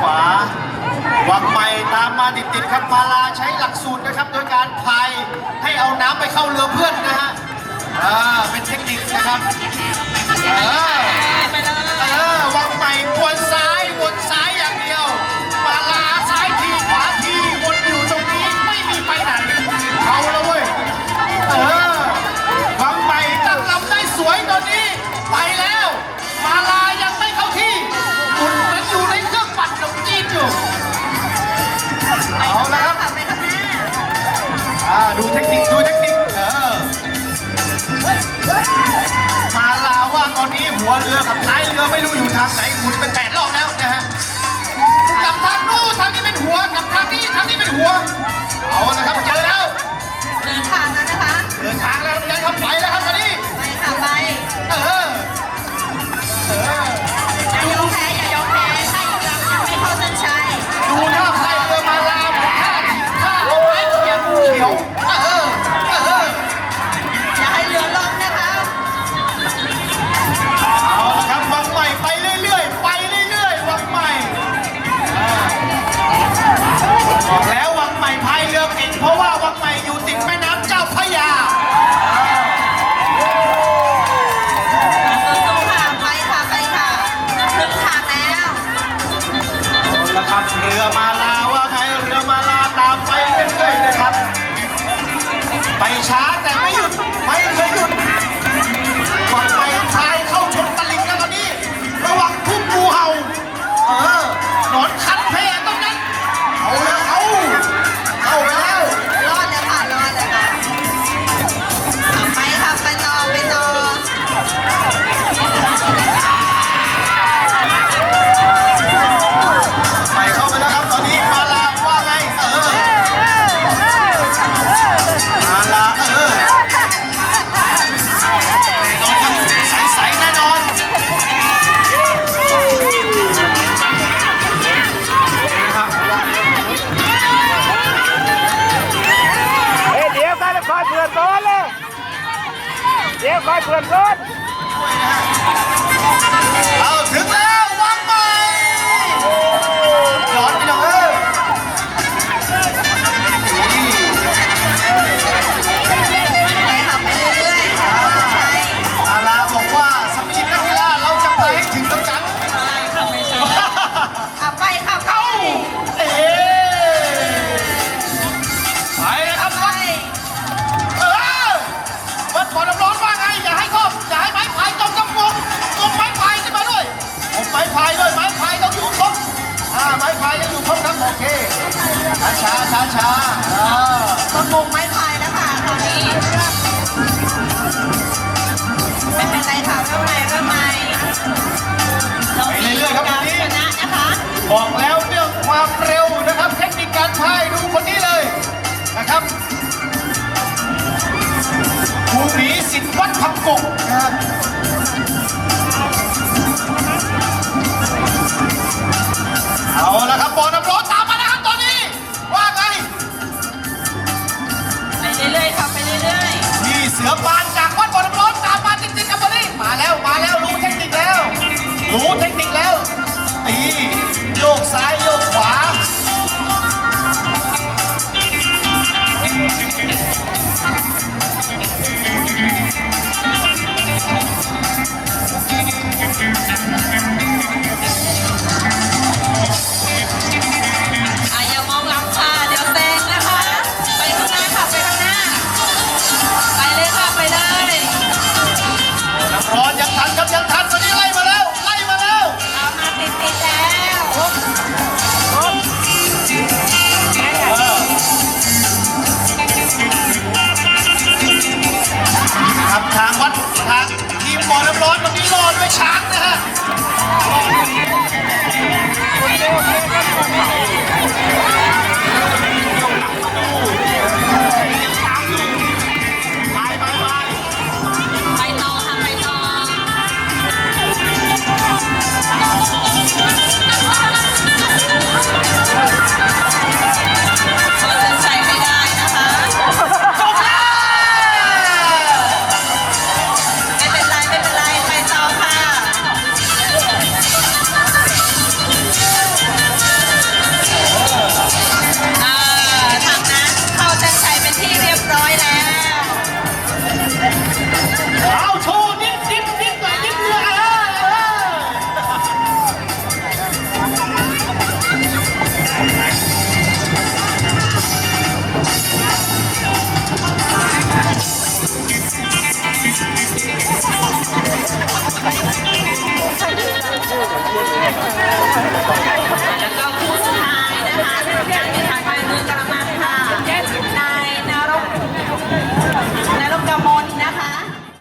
ขวาวางไปตามมาติดๆครับมาลาใช้หลักสูตรนะครับ โดยการพายให้เอาน้ำไปเข้าเรือเพื่อนนะฮะอ่าเป็นเทคนิคนะครับเออ Yeah, Michael, I'm good. Good. มงไม้พายแล้วค่ะตอนนี้ไม่เป็นไรค่ะเริ่มใหม่เริ่มใหม่เรื่อกครับชนะนะคะ บอกแล้ว Gracias.